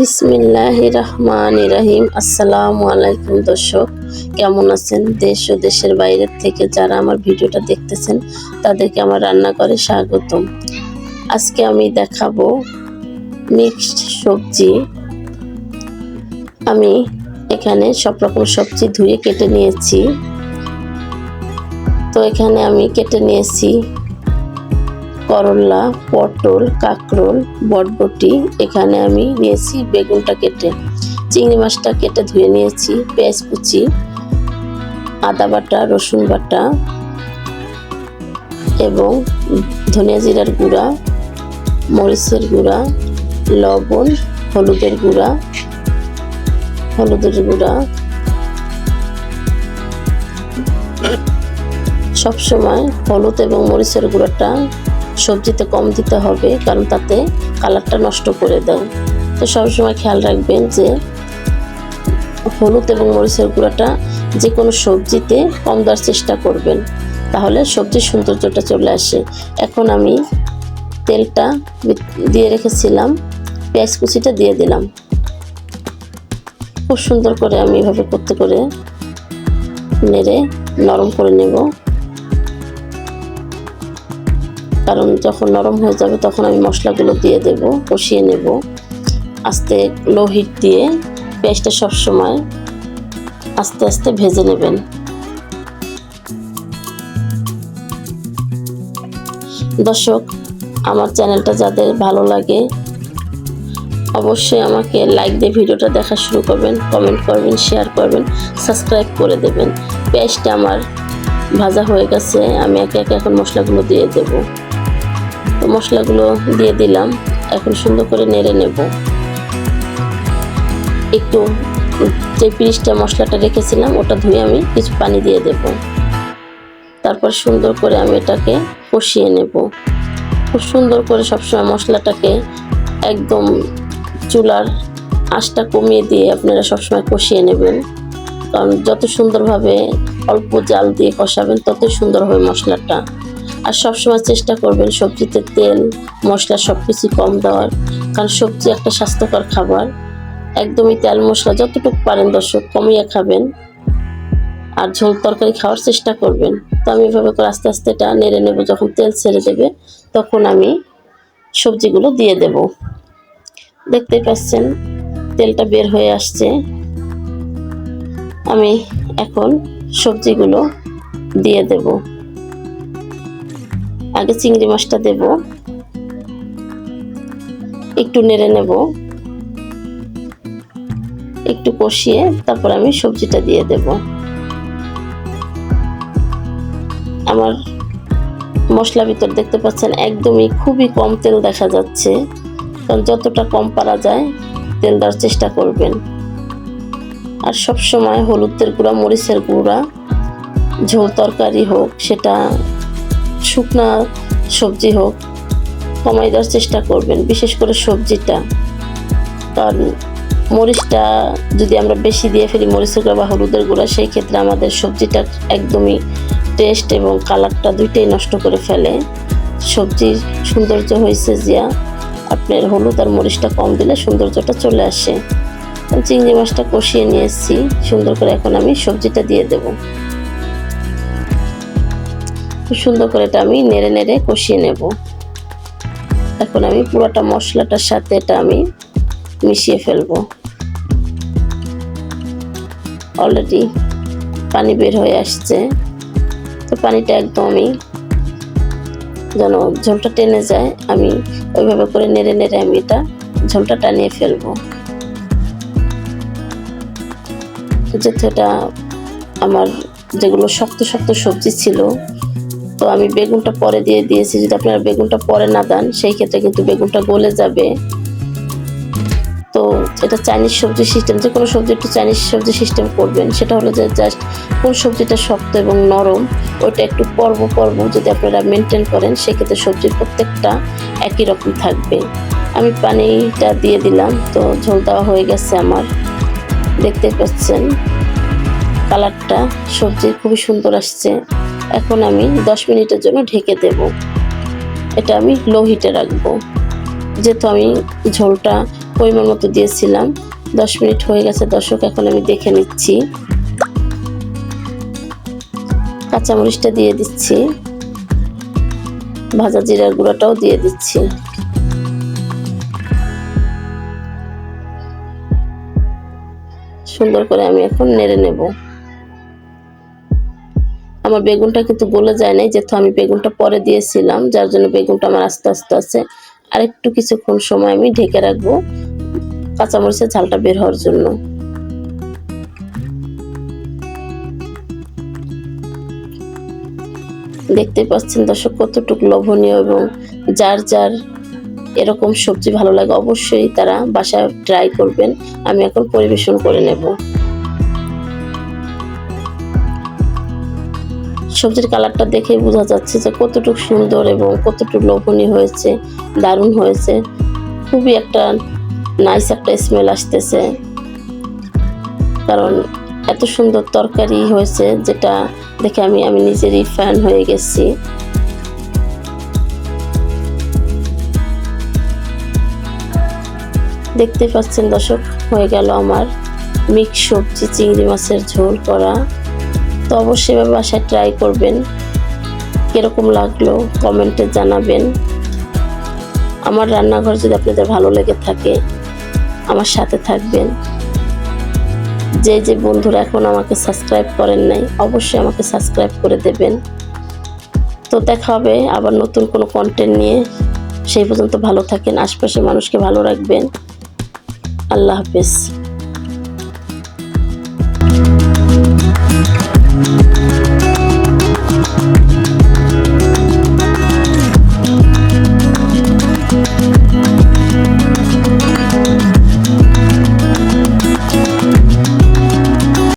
বিসমিল্লাহ রহমান রাহিম আসসালামু আলাইকুম দর্শক, কেমন আছেন? দেশ ও দেশের বাইরের থেকে যারা আমার ভিডিওটা দেখতেছেন, তাদেরকে আমার রান্না করে স্বাগতম। আজকে আমি দেখাবো মিক্সড সবজি। আমি এখানে সব রকম সবজি ধুয়ে কেটে নিয়েছি। তো এখানে আমি কেটে নিয়েছি করলা, পটল, কাঁকরোল, বটবটি এখানে আমি নিয়েছি, বেগুনটা কেটে। চিংড়ি মাছটা কেটে ধুয়ে নিয়েছি, পেঁয়াজ কুচি, আদা বাটা, রসুন বাটা এবং ধনিয়া জিরার গুঁড়া, মরিচের গুঁড়া, লবণ, হলুদের গুঁড়া হলুদের গুঁড়া। সবসময় হলুদ এবং মরিচের গুঁড়াটা সবজিতে কম দিতে হবে, কারণ তাতে কালারটা নষ্ট করে দেয় তো সবসময় খেয়াল রাখবেন যে হলুদ এবং মরিচের গুঁড়াটা যে কোনো সবজিতে কম দেওয়ার চেষ্টা করবেন, তাহলে সবজির সৌন্দর্যটা চলে আসে। এখন আমি তেলটা দিয়ে রেখেছিলাম, পেঁয়াজ কুচিটা দিয়ে দিলাম। খুব সুন্দর করে আমি এভাবে করতে করে নেড়ে নরম করে নেব। কারণ যখন নরম হয়ে যাবে তখন আমি মশলাগুলো দিয়ে দেব, কষিয়ে নেব। আস্তে লো হিট দিয়ে পেঁয়াজটা সবসময় আস্তে আস্তে ভেজে নেবেন। দর্শক, আমার চ্যানেলটা যাদের ভালো লাগে, অবশ্যই আমাকে লাইক দিয়ে ভিডিওটা দেখা শুরু করবেন কমেন্ট করবেন শেয়ার করবেন সাবস্ক্রাইব করে দেবেন। পেঁয়াজটা আমার ভাজা হয়ে গেছে, আমি একে একে এখন মশলাগুলো দিয়ে দেবো। মশলাগুলো দিয়ে দিলাম। এখন সুন্দর করে নেড়ে নেব। একটু যে পিরিশটা মশলাটা রেখেছিলাম, ওটা ধুয়ে আমি কিছু পানি দিয়ে দেব। তারপর সুন্দর করে আমি এটাকে কষিয়ে নেব। খুব সুন্দর করে সবসময় মশলাটাকে একদম চুলার আঁচটা কমিয়ে দিয়ে আপনারা সবসময় কষিয়ে নেবেন। কারণ যত সুন্দরভাবে অল্প জাল দিয়ে কষাবেন, ততই সুন্দর হবে মশলাটা। আর সবসময় চেষ্টা করবেন সবজিতে তেল, মশলা সব কিছু কম দেওয়ার। কারণ সবজি একটা স্বাস্থ্যকর খাবার। একদমই তেল, মশলা যতটুকু পারেন দর্শক, কমিয়ে খাবেন। আর ঝোল তরকারি খাওয়ার চেষ্টা করবেন। তো আমি এভাবে করে আস্তে আস্তে এটা নেড়ে নেব। যখন তেল ছেড়ে দেবে, তখন আমি সবজিগুলো দিয়ে দেব। দেখতে পাচ্ছেন, তেলটা বের হয়ে আসছে। আমি এখন সবজিগুলো দিয়ে দেবো। আগে চিংড়ি মাছটা দেব। একটু নেড়ে নেব। একটু কষিয়ে তারপর আমি সবজিটা দিয়ে দেব। আমার মশলা ভিতর দেখতে পাচ্ছেন একদমই খুবই কম তেল দেখা যাচ্ছে। কারণ যতটা কম পারা যায়, তেল দেওয়ার চেষ্টা করবেন। আর সব সময় হলুদের গুঁড়া, মরিচের গুঁড়া, ঝোল তরকারি হোক, সেটা শুকনা সবজি হোক, কমাই দেওয়ার চেষ্টা করবেন, বিশেষ করে সবজিটা। কারণ মরিচটা যদি আমরা বেশি দিয়ে ফেলি, মরিচের গুঁড়া বা হলুদের গুঁড়া, সেই ক্ষেত্রে আমাদের সবজিটা একদমই টেস্ট এবং কালারটা দুইটাই নষ্ট করে ফেলে। সবজির সৌন্দর্য হয়েছে যা, আপনার হলুদ আর মরিচটা কম দিলে সৌন্দর্যটা চলে আসে। চিংড়ি মাছটা কষিয়ে নিয়েছি, সুন্দর করে এখন আমি সবজিটা দিয়ে দেবো। খুব সুন্দর করে এটা আমি নেড়ে নেড়ে কষিয়ে নেব। এখন আমি পুরোটা মশলাটার সাথে এটা আমি মিশিয়ে ফেলব। অলরেডি পানি বের হয়ে আসছে। তো পানিটা একদম আমি যেন ঝোলটা টেনে যায়, আমি ওইভাবে করে নেড়ে নেড়ে আমি এটা ঝোলটা টানিয়ে ফেলব। যেহেতু এটা আমার যেগুলো শক্ত শক্ত সবজি ছিল তো আমি বেগুনটা পরে দিয়ে দিয়েছি। যদি আপনারা বেগুনটা পরে না দেন, সেই ক্ষেত্রে কিন্তু বেগুনটা গলে যাবে। তো এটা চাইনিজ সবজি সিস্টেম যে কোনো সবজি একটু চাইনিজ সবজি সিস্টেম করবেন। সেটা হলো যে জাস্ট কোন সবজিটা শক্ত এবং নরম, ওইটা একটু পর্ব পর্ব যদি আপনারা মেনটেন করেন, সেক্ষেত্রে সবজির প্রত্যেকটা একই রকম থাকবে। আমি পানিটা দিয়ে দিলাম, তো ঝোল দেওয়া হয়ে গেছে আমার। দেখতে পাচ্ছেন, কালারটা সবজির খুবই সুন্দর আসছে। এখন আমি দশ মিনিটের জন্য ঢেকে দেব। এটা আমি লো হিটে রাখব। যেহেতু আমি ঝোলটা পরিমাণ মতো দিয়েছিলাম, দশ মিনিট হয়ে গেছে, দর্শক এখন আমি দেখে নিচ্ছি। কাঁচামরিচটা দিয়ে দিচ্ছি। ভাজা জিরার গুঁড়োটাও দিয়ে দিচ্ছি। সুন্দর করে আমি এখন নেড়ে নেব। আমার বেগুনটা কিন্তু গলে যায় নাই, যেহেতু আমি বেগুনটা পরে দিয়েছিলাম, যার জন্য বেগুনটা আমার আস্তে আস্তে আছে। আর একটু কিছুক্ষণ সময় আমি ঢেকে রাখব কাঁচামরিচের ঝালটা বের হওয়ার জন্য। দেখতে পাচ্ছেন দর্শক, কতটুকু লোভনীয় এবং যার যার এরকম সবজি ভালো লাগে অবশ্যই তারা বাসায় ট্রাই করবেন। আমি এখন পরিবেশন করে নেব। সবজির কালারটা দেখে বোঝা যাচ্ছে যে কতটুকু সুন্দর এবং কতটুকু লোভনীয় হয়েছে, দারুণ হয়েছে। খুবই একটা নাইস একটা স্মেল আসতেছে। কারণ এত সুন্দর তরকারি হয়েছে যেটা দেখে আমি আমি নিজেরই ফ্যান হয়ে গেছি। দেখতে পাচ্ছেন দর্শক, হয়ে গেল আমার মিক্স সবজি, চিংড়ি মাছের ঝোল করা। তো অবশ্যই এভাবে বাসায় ট্রাই করবেন। কীরকম লাগল কমেন্টে জানাবেন। আমার রান্নাঘর যদি আপনাদের ভালো লেগে থাকে, আমার সাথে থাকবেন। যে যে বন্ধুরা এখন আমাকে সাবস্ক্রাইব করেন নাই, অবশ্যই আমাকে সাবস্ক্রাইব করে দেবেন। তো দেখা হবে আবার নতুন কোনো কন্টেন্ট নিয়ে। সেই পর্যন্ত ভালো থাকেন, আশপাশের মানুষকে ভালো রাখবেন। আল্লাহ হাফেজ।